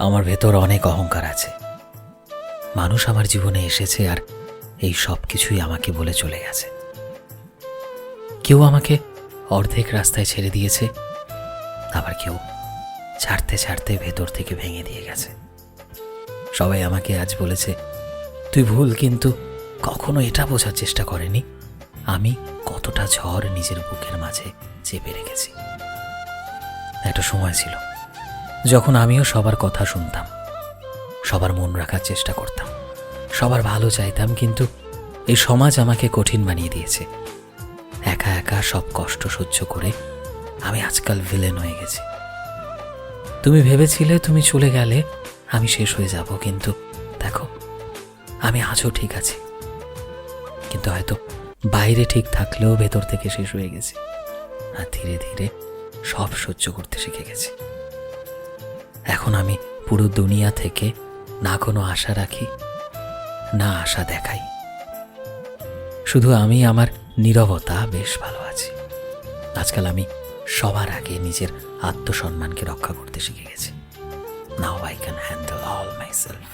আমার ভেতর অনেক অহংকার আছে। মানুষ আমার জীবনে এসেছে আর এই সব কিছুই আমাকে বলে চলে গেছে। কেউ আমাকে অর্ধেক রাস্তায় ছেড়ে দিয়েছে, আবার কেউ ছাড়তে ছাড়তে ভেতর থেকে ভেঙে দিয়ে গেছে। সবাই আমাকে আজ বলেছে, তুই ভুল, কিন্তু কখনো এটা বোঝার চেষ্টা করেনি। আমি কতটা ঝড় নিজের বুকের মাঝে চেপে রেখেছি। একটা সময় ছিল যখন আমিও সবার কথা শুনতাম, সবার মন রাখার চেষ্টা করতাম, সবার ভালো চাইতাম, কিন্তু এই সমাজ আমাকে কঠিন বানিয়ে দিয়েছে। একা একা সব কষ্ট সহ্য করে আমি আজকাল ভিলেন হয়ে গেছি। তুমি ভেবেছিলে তুমি চলে গেলে আমি শেষ হয়ে যাব, কিন্তু দেখো, আমি আজও ঠিক আছি। কিন্তু হয়তো বাইরে ঠিক থাকলেও ভেতর থেকে শেষ হয়ে গেছি। আর ধীরে ধীরে সব সহ্য করতে শিখে গেছি। এখন আমি পুরো দুনিয়া থেকে না কোনো আশা রাখি, না আশা দেখাই। শুধু আমি আমার নিরবতা বেশ ভালো আছি। আজকাল আমি সবার আগে নিজের আত্মসম্মানকে রক্ষা করতে শিখে গেছি। Now I can handle all myself